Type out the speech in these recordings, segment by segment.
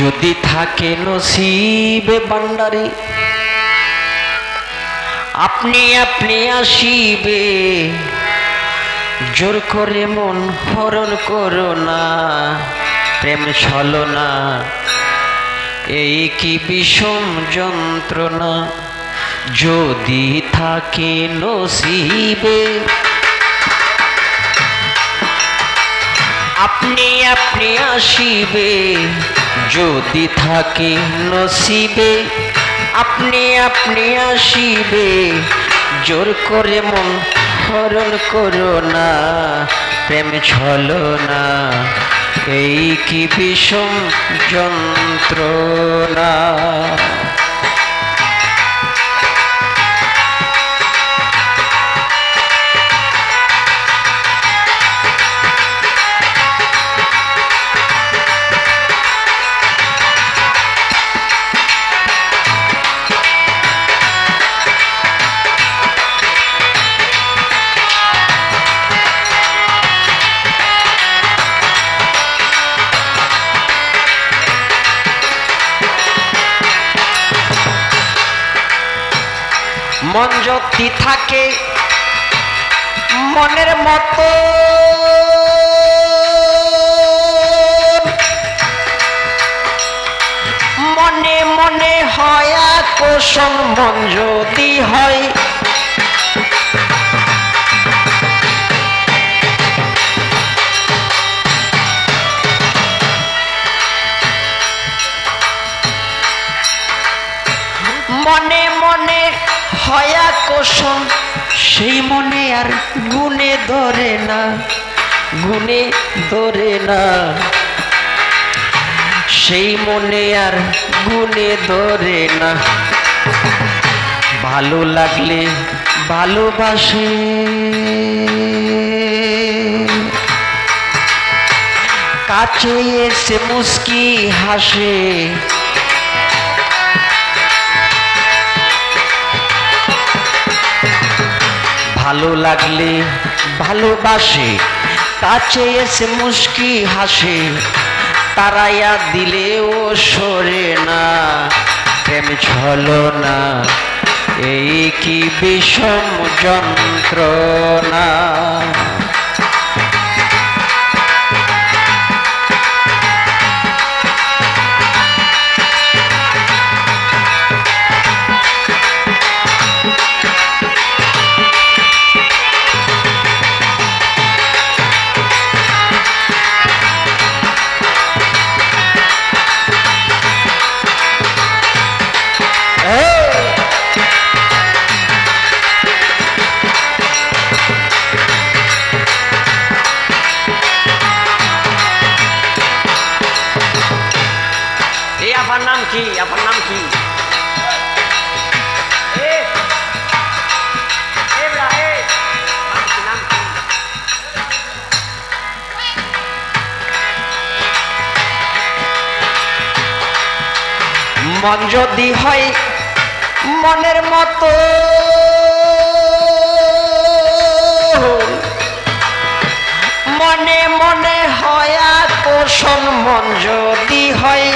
যদি থাকে নসিবে বান্ডারে, আপনি আপনি আসিবে। জোর করে মন হরণ করো না, প্রেম ছলো না। এই কি বিষম যন্ত্রণা যদি থাকে নসিবে? আপনি আপনি আসিবে। যদি থাকে নসিবে, আপনি আপনি আসিবে। জোর করে মন হরণ করো না, প্রেম ছলো না, এই কি বিষম যন্ত্রণা? মন যদি থাকে মনের মতো। মনে মনে হয় আকর্ষণ মন যদি হয়। মনে হয় আকর্ষণ সেই মনে আর গুনে ধরে না গুনে ধরে না। সেই মনে আর গুনে ধরে না। ভালো লাগলে ভালোবাসে। কাছে এসে মুস্কি হাসে। ভালো লাগলে ভালোবাসে কাছে এসে মুশকি হাসে। তারাইয়া দিলেও সরে না, প্রেম ছল না, এই কি বিষম যন্ত্রণা? মন যদি হয়, মনের মতো। মনে মনে হয়, আকর্ষণ মন যদি হয়।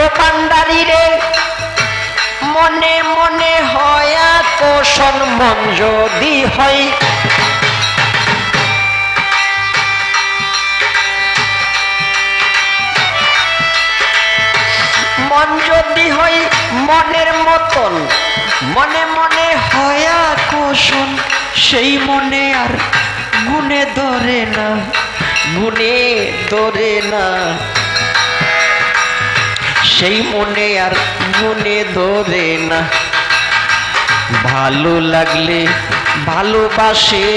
ও পান্ডারি রে মনে মনে হয় আকর্ষণ, মন যদি হয়। মন যদি হয় মনের মতন, মনে মনে হয় আকর্ষণ, সেই মনে আর গুনে ধরে না গুনে ধরে না। সেই মনে আর মনে ধরে না। ভালো লাগলে ভালোবাসে।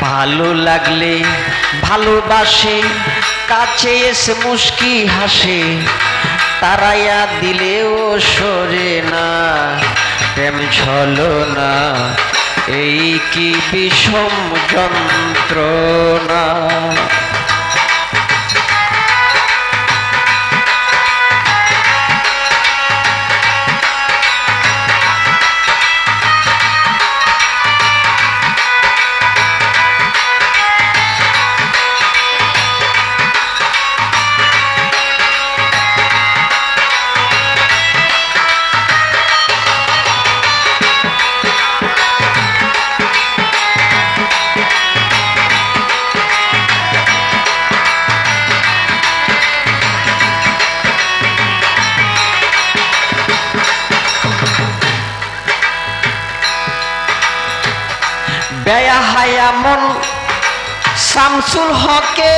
ভালো লাগলে ভালোবাসে, কাছে এসে মুশকি হাসে। তারাইয়া দিলেও সরে না, প্রেম ছলো না এই কি বিষম যন্ত্রণা বেয়া হায়া মন শামসুল হকে।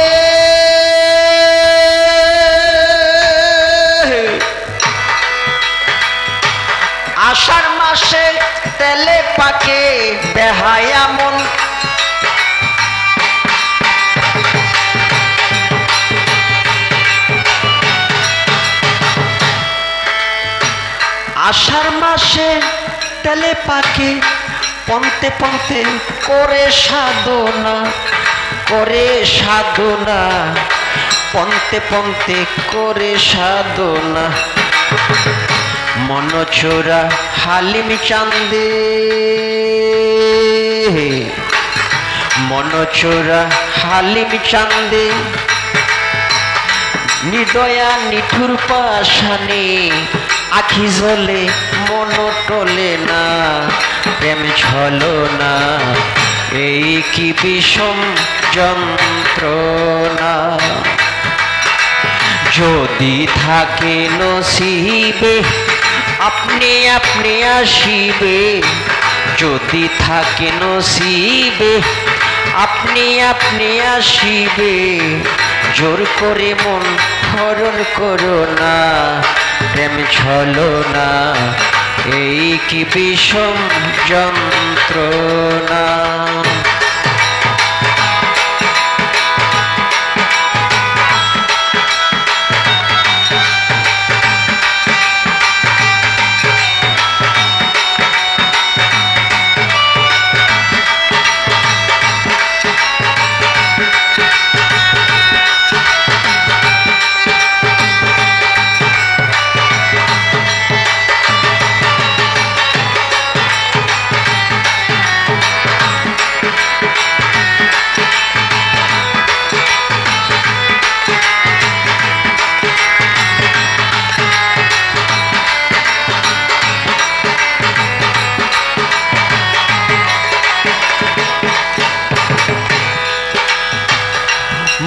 আষাঢ় মাসে তেলে পাকে বেহায়া মন। আষাঢ় মাসে তেলে পাকে পন্তে পন্তে করে সাধনা করে সাধনা। পন্তে পন্তে করে সাধনা। মনচোরা হালিম চান্দে। মনচোরা হালিম চান্দে। নিদয়া নিঠুর পাশানে আখি জলে মন টলে না। প্রেম ছলো না, এই কি বিষম যন্ত্রণা? যদি থাকে নসিবে, আপনি আপনি আসিবে। যদি থাকে নসিবে, আপনি আপনি আসিবে। জোর করে মন হরণ করো না, প্রেম ছলো না। এই কি বিষম যন্ত্রণা?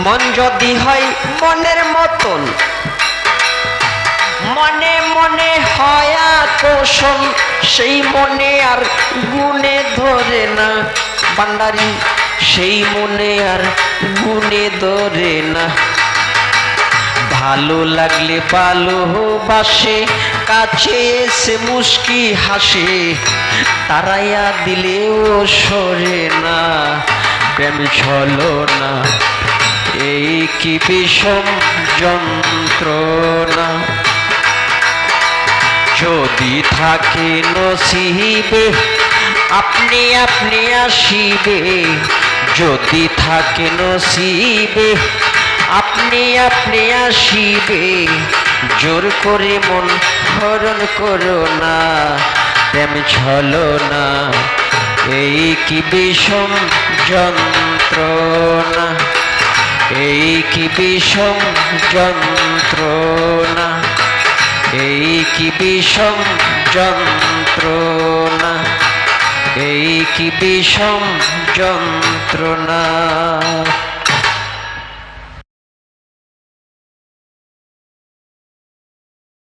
মন যদি হয় মনের মতন, মনে মনে হয় আকর্ষণ, সেই মনে আর গুণে ধরে না। বান্ডারি সেই মনে আর গুণে ধরে না। ভালো লাগলে ভালোবাসে কাছে এসে মুস্কি হাসে, তারাইয়া দিলেও সরে না। প্রেম ছলো না। এই কি বিষম যন্ত্রণা? যদি থাকে নসিবে, আপনি আপনি আসিবে। যদি থাকে নসিবে, আপনি আপনি আসিবে। জোর করে মন হরণ করো না, প্রেম ছলো না। এই কি বিষম যন্ত্রণা? এই কি বিষম যন্ত্রণা? এই কি বিষম যন্ত্রণা? এই কি বিষম যন্ত্রণা?